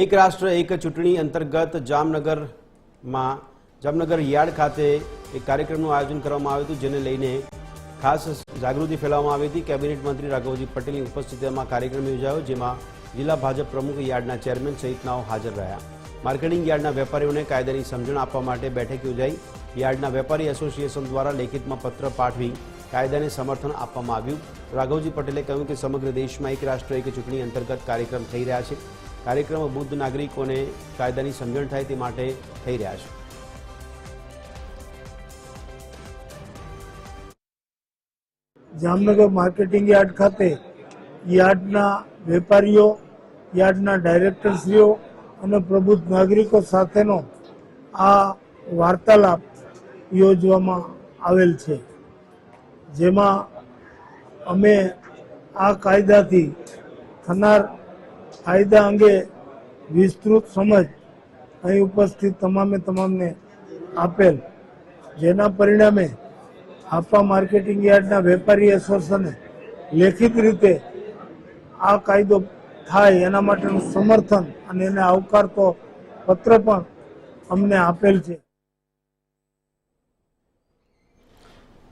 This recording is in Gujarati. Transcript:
એક રાષ્ટ્ર, એક ચૂંટણી અંતર્ગત જામનગરમાં જામનગર યાર્ડ ખાતે એક કાર્યક્રમનું આયોજન કરવામાં આવ્યું હતું, જેને લઈને ખાસ જાગૃતિ ફેલાવવામાં આવી હતી. કેબિનેટ મંત્રી રાઘવજી પટેલની ઉપસ્થિતિમાં કાર્યક્રમ યોજાયો, જેમાં જિલ્લા ભાજપ પ્રમુખ યાર્ડના ચેરમેન સહિતનાઓ હાજર રહ્યા. માર્કેટિંગ યાર્ડના વેપારીઓને કાયદાની સમજણ આપવા માટે બેઠક યોજાઈ. યાર્ડના વેપારી એસોસિએશન દ્વારા લેખિતમાં પત્ર પાઠવી કાયદાને સમર્થન આપવામાં આવ્યું. રાઘવજી પટેલે કહ્યું કે સમગ્ર દેશમાં એક રાષ્ટ્ર, એક ચૂંટણી અંતર્ગત કાર્યક્રમ થઈ રહ્યા છે. કાર્યક્રમ બુદ્ધ નાગરિકોને કાયદાની સમજણ થાય તે માટે થઈ રહ્યા છે. જામનગર માર્કેટિંગ યાર્ડ ખાતે યાર્ડના વેપારીઓ, યાર્ડના ડાયરેક્ટરશ્રીઓ અને પ્રબુદ્ધ નાગરિકો સાથેનો આ વાર્તાલાપ યોજવામાં આવેલ છે. જેમાં અમે આ કાયદાથી થનાર કાયદા અંગે વિસ્તૃત સમજ અહીં ઉપસ્થિત તમામે તમામને આપેલ, જેના પરિણામે હાફા માર્કેટિંગ યાર્ડના વેપારી એસોસિએશને લેખિત રીતે આ કાયદો થાય એના માટેનું સમર્થન અને એને આવકારતો પત્ર પણ અમને આપેલ છે.